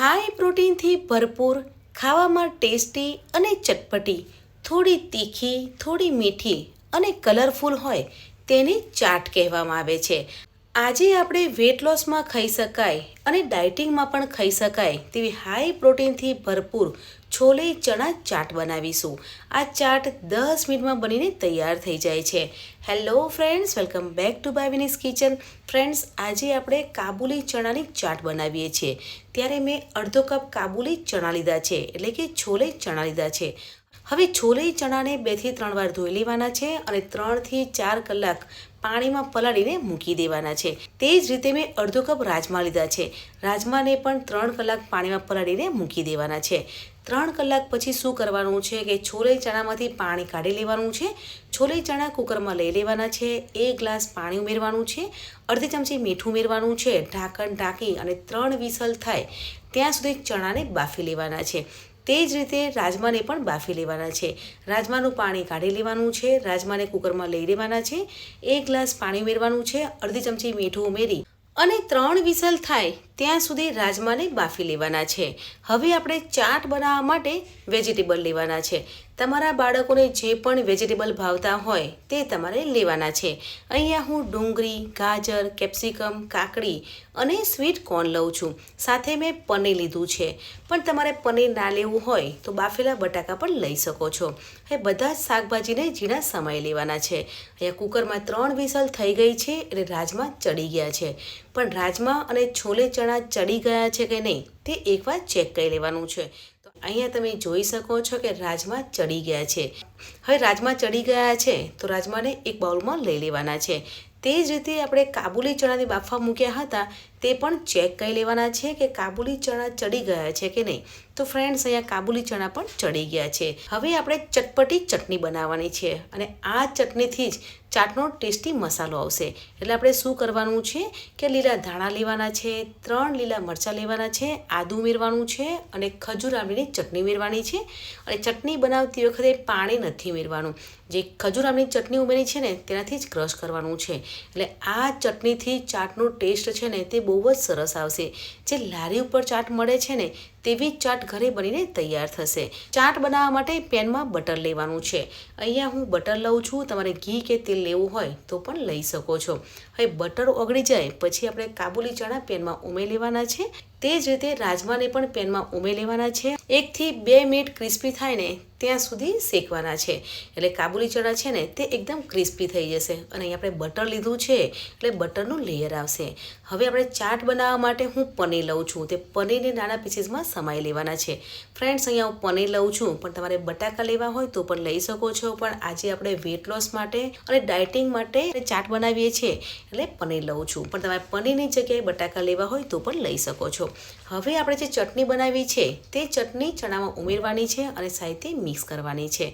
High પ્રોટીનથી ભરપૂર, ખાવામાં tasty અને ચટપટી, થોડી તીખી, થોડી મીઠી અને કલરફુલ હોય તેને ચાટ કહેવામાં આવે છે. આજે આપણે વેટ લોસમાં ખાઈ શકાય અને ડાયટિંગમાં પણ ખાઈ શકાય તેવી હાઈ પ્રોટીનથી ભરપૂર છોલે ચણા ચાટ બનાવીશું. આ ચાટ દસ મિનિટમાં બનીને તૈયાર થઈ જાય છે. Hello friends welcome back to બાયવિનીસ kitchen friends આજે આપણે કાબુલી ચણાની ચાટ બનાવીએ છીએ. ત્યારે મેં અડધો કપ કાબુલી ચણા લીધા છે, એટલે કે છોલે ચણા લીધા છે. હવે છોલે ચણાને બેથી ત્રણ વાર ધોઈ લેવાના છે અને ત્રણથી ચાર કલાક પાણીમાં પલાળીને મૂકી દેવાના છે. તે જ રીતે મેં અડધો કપ રાજમા લીધા છે. રાજમાને પણ ત્રણ કલાક પાણીમાં પલાળીને મૂકી દેવાના છે. ત્રણ કલાક પછી શું કરવાનું છે કે છોલે ચણામાંથી પાણી કાઢી લેવાનું છે. છોલે ચણા કુકરમાં લઈ લેવાના છે. એક ગ્લાસ પાણી ઉમેરવાનું છે. અડધી ચમચી મીઠું ઉમેરવાનું છે. ઢાંકણ ઢાંકી અને ત્રણ વિસલ થાય ત્યાં સુધી ચણાને બાફી લેવાના છે. તે જ રીતે રાજમાને પણ બાફી લેવાના છે. રાજમાનું પાણી કાઢી લેવાનું છે. રાજમાને કુકરમાં લઈ લેવાના છે. એક ગ્લાસ પાણી ઉમેરવાનું છે. અડધી ચમચી મીઠું ઉમેરી અને ત્રણ વિસલ થાય ત્યાં સુધી રાજમાને બાફી લેવાના છે. હવે આપણે ચાટ બનાવવા માટે વેજીટેબલ લેવાના છે. તમારા બાળકોને જે પણ વેજીટેબલ ભાવતા હોય તે તમારે લેવાના છે. અહીંયા હું ડુંગળી, ગાજર, કેપ્સિકમ, કાકડી અને સ્વીટ કોર્ન લઉં છું. સાથે મેં પનીર લીધું છે. પણ તમારે પનીર ના લેવું હોય તો બાફેલા બટાકા પણ લઈ શકો છો. એ બધા જ શાકભાજીને ઝીણા સમય લેવાના છે. અહીંયા કુકરમાં ત્રણ વિસલ થઈ ગઈ છે એટલે રાજમા ચડી ગયા છે. પણ રાજમા અને છોલે ચણા ચડી ગયા છે કે નહીં, તે એકવાર ચેક કરી લેવાનું છે. તો અહીંયા તમે જોઈ શકો છો કે રાજમા ચડી ગયા છે. હવે રાજમા ચડી ગયા છે, તો રાજમાને એક બાઉલમાં લઈ લેવાના છે. તે જ રીતે આપણે કાબુલી ચણાને બાફવા મૂક્યા હતા, તે પણ ચેક કરી લેવાના છે કે કાબુલી ચણા ચડી ગયા છે કે નહીં. તો ફ્રેન્ડ્સ અહીંયા કાબુલી ચણા પણ ચડી ગયા છે. હવે આપણે ચટપટી ચટણી બનાવવાની છે અને આ ચટણીથી જ ચાટનો ટેસ્ટી મસાલો આવશે. એટલે આપણે શું કરવાનું છે કે લીલા ધાણા લેવાના છે, ત્રણ લીલા મરચાં લેવાના છે, આદુ ઉમેરવાનું છે અને ખજૂર આંબલીની ચટણી ઉમેરવાની છે. અને ચટણી બનાવતી વખતે પાણી નથી ઉમેરવાનું. જે ખજૂર આંબલીની ચટણી ઉમેરી છે ને, તેનાથી જ ક્રશ કરવાનું છે. એટલે આ ચટણીથી ચાટનો ટેસ્ટ છે ને, તે બહુ જ સરસ આવશે. જે લારી ઉપર ચાટ મળે છે ને તેવી ચાટ ઘરે બનીને તૈયાર થશે. ચાટ બનાવવા માટે પેનમાં બટર લેવાનું છે. અહીંયા હું બટર લઉં છું. તમારે ઘી કે તેલ લેવું હોય તો પણ લઈ શકો છો. હવે બટર ઓગળી જાય પછી આપણે કાબુલી ચણા પેનમાં ઉમેરી લેવાના છે. તે જ રીતે રાજમાને પણ પેનમાં ઉમેરી લેવાના છે. એકથી બે મિનિટ ક્રિસ્પી થાય ને ત્યાં સુધી શેકવાના છે. એટલે કાબુલી ચણા છે ને તે એકદમ ક્રિસ્પી થઈ જશે. અને અહીં આપણે બટર લીધું છે એટલે બટરનું લેયર આવશે. હવે આપણે ચાટ બનાવવા માટે હું પનીર લઉં છું. તે પનીરને નાના પીસીસમાં સમાઈ લેવાના છે. ફ્રેન્ડ્સ અહીંયા હું પનીર લઉં છું, પણ તમારે બટાકા લેવા હોય તો પણ લઈ શકો છો, પણ આજે આપણે વેટ લોસ માટે અને ડાયટિંગ માટે ચાટ બનાવીએ છીએ, એટલે પનીર લઉં છું. પણ તમારે પનીરની જગ્યાએ બટાકા લેવા હોય તો પણ લઈ શકો છો. હવે આપણે જે ચટણી બનાવી છે, તે ચટણી ચણામાં ઉમેરવાની છે અને સાથે મિક્સ કરવાની છે.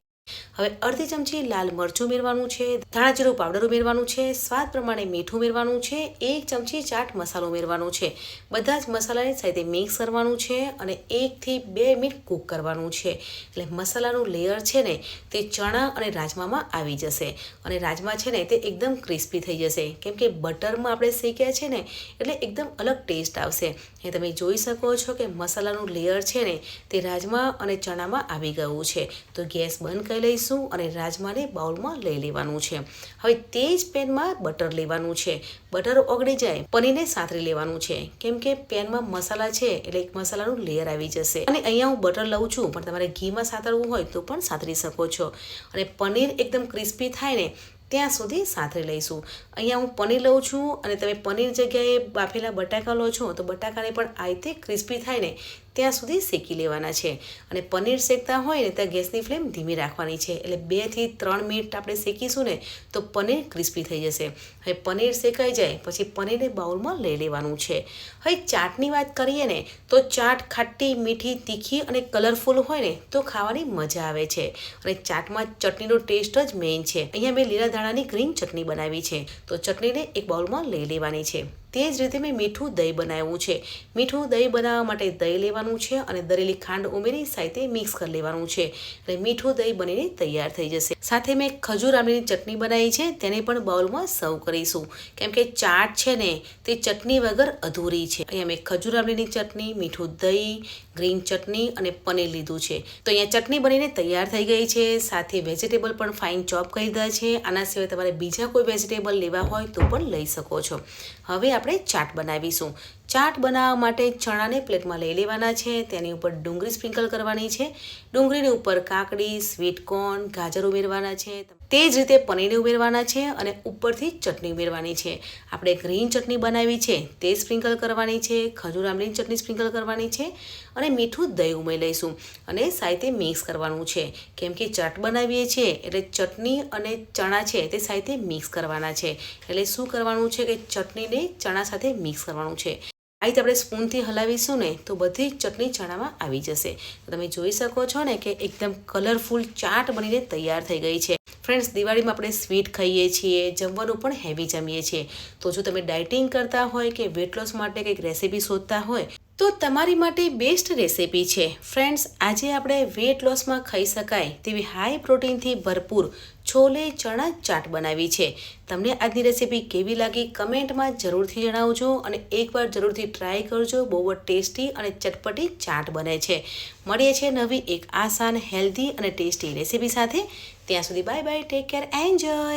હવે અડધી ચમચી લાલ મરચું ઉમેરવાનું છે, ધાણા જીરું પાવડર ઉમેરવાનું છે, સ્વાદ પ્રમાણે મીઠું ઉમેરવાનું છે, એક ચમચી ચાટ મસાલો ઉમેરવાનો છે. બધા જ મસાલાને સાથે મિક્સ કરવાનું છે અને એકથી બે મિનિટ કૂક કરવાનું છે. એટલે મસાલાનું લેયર છે ને તે ચણા અને રાજમામાં આવી જશે. અને રાજમા છે ને તે એકદમ ક્રિસ્પી થઈ જશે. કેમ કે બટરમાં આપણે શેક્યા છે ને, એટલે એકદમ અલગ ટેસ્ટ આવશે. એ તમે જોઈ શકો છો કે મસાલાનું લેયર છે ને તે રાજમા અને ચણામાં આવી ગયું છે. તો ગેસ બંધ કરી લઈશું. અને રાજમાને બાઉલમાં લઈ લેવાનું છે. હવે તે જ પેનમાં બટર લેવાનું છે. બટર ઓગળી જાય, પનીરને સાંતરી લેવાનું છે. કેમ કે પેનમાં મસાલા છે, એટલે એક મસાલાનું લેયર આવી જશે. અને અહીંયા હું બટર લઉં છું, પણ તમારે ઘીમાં સાતરવું હોય તો પણ સાતરી શકો છો. અને પનીર એકદમ ક્રિસ્પી થાય ને, ત્યાં સુધી સાંતરી લઈશું. અહીંયા હું પનીર લઉં છું અને તમે પનીર જગ્યાએ બાફેલા બટાકા લો છો, તો બટાકાને પણ આ રીતે ક્રિસ્પી થાય ને ત્યાં સુધી શેકી લેવાના છે. અને પનીર શેકતા હોય ને ત્યાં ગેસની ફ્લેમ ધીમી રાખવાની છે. એટલે બેથી ત્રણ મિનિટ આપણે શેકીશું ને તો પનીર ક્રિસ્પી થઈ જશે. હવે પનીર શેકાઈ જાય પછી પનીરને બાઉલમાં લઈ લેવાનું છે. હવે ચાટની વાત કરીએ ને તો ચાટ ખાટી, મીઠી, તીખી અને કલરફુલ હોય ને તો ખાવાની મજા આવે છે. અને ચાટમાં ચટણીનો ટેસ્ટ જ મેઇન છે. અહીંયા મેં લીલા ધાણાની ગ્રીન ચટણી બનાવી છે. તો ચટણીને એક બાઉલમાં લઈ લેવાની છે. તે જ રીતે મેં મીઠું દહીં બનાવ્યું છે. મીઠું દહીં બનાવવા માટે દહીં લેવાનું છે અને દરેલી ખાંડ ઉમેરી સાથે મિક્સ કરી લેવાનું છે અને મીઠું દહીં બનીને તૈયાર થઈ જશે. સાથે મેં ખજૂર આંબલીની ચટણી બનાવી છે. તેને પણ બાઉલમાં સર્વ કરીશું. કેમ કે ચાટ છે ને, તે ચટણી વગર અધૂરી છે. અહીંયા મેં ખજૂર આંબલીની ચટણી, મીઠું દહીં, ગ્રીન ચટણી અને પનીર લીધું છે. તો અહીંયા ચટણી બનીને તૈયાર થઈ ગઈ છે. સાથે વેજીટેબલ પણ ફાઇન ચોપ કરી દીધા છે. આના સિવાય તમારે બીજા કોઈ વેજીટેબલ લેવા હોય તો પણ લઈ શકો છો. હવે આપણે ચાટ બનાવીશું. ચાટ બનાવવા માટે ચણાને પ્લેટમાં લઈ લેવાના છે, તેની ઉપર ડુંગળી સ્પ્રિંકલ કરવાની છે. ડુંગળીની ઉપર કાકડી સ્વીટકોર્ન ગાજર ઉમેરવાના છે. તે જ રીતે પનીર ઉમેરવાના છે અને ઉપરથી ચટણી ઉમેરવાની છે. આપણે ગ્રીન ચટણી બનાવી છે, તે સ્પ્રિંકલ કરવાની છે, ખજૂર આંબલીની ચટણી સ્પ્રિંકલ કરવાની છે અને મીઠું દહીં ઉમેરી લઈશું અને સાહિત્ય મિક્સ કરવાનું છે. કેમ કે ચાટ બનાવીએ છીએ એટલે ચટણી અને ચણા છે તે સાહિત્ય મિક્સ કરવાના છે. એટલે શું કરવાનું છે કે ચટણીને ચણા સાથે મિક્સ કરવાનું છે. આ રીતે આપણે સ્પૂનથી હલાવીશું ને તો બધી ચટણી ચણામાં આવી જશે. તમે જોઈ શકો છો ને કે એકદમ કલરફુલ ચાટ બનીને તૈયાર થઈ ગઈ છે. ફ્રેન્ડ્સ, દિવાળીમાં આપણે સ્વીટ ખાઈએ છીએ, જમવાનું પણ હેવી જમીએ છીએ. તો જો તમે ડાયટિંગ કરતા હોય કે વેટ લોસ માટે કંઈક રેસીપી શોધતા હોય, તો તમારી માટે બેસ્ટ રેસીપી છે. ફ્રેન્ડ્સ, આજે આપણે વેટ લોસમાં ખાઈ શકાય તેવી હાઈ પ્રોટીનથી ભરપૂર છોલે ચણા ચાટ બનાવી છે. તમને આજની રેસીપી કેવી લાગી કમેન્ટમાં જરૂરથી જણાવજો અને એકવાર જરૂરથી ટ્રાય કરજો. બહુ જ ટેસ્ટી અને ચટપટી ચાટ બને છે. મળીએ છે નવી એક આસાન હેલ્ધી અને ટેસ્ટી રેસીપી સાથે. ત્યાં સુધી bye bye take care enjoy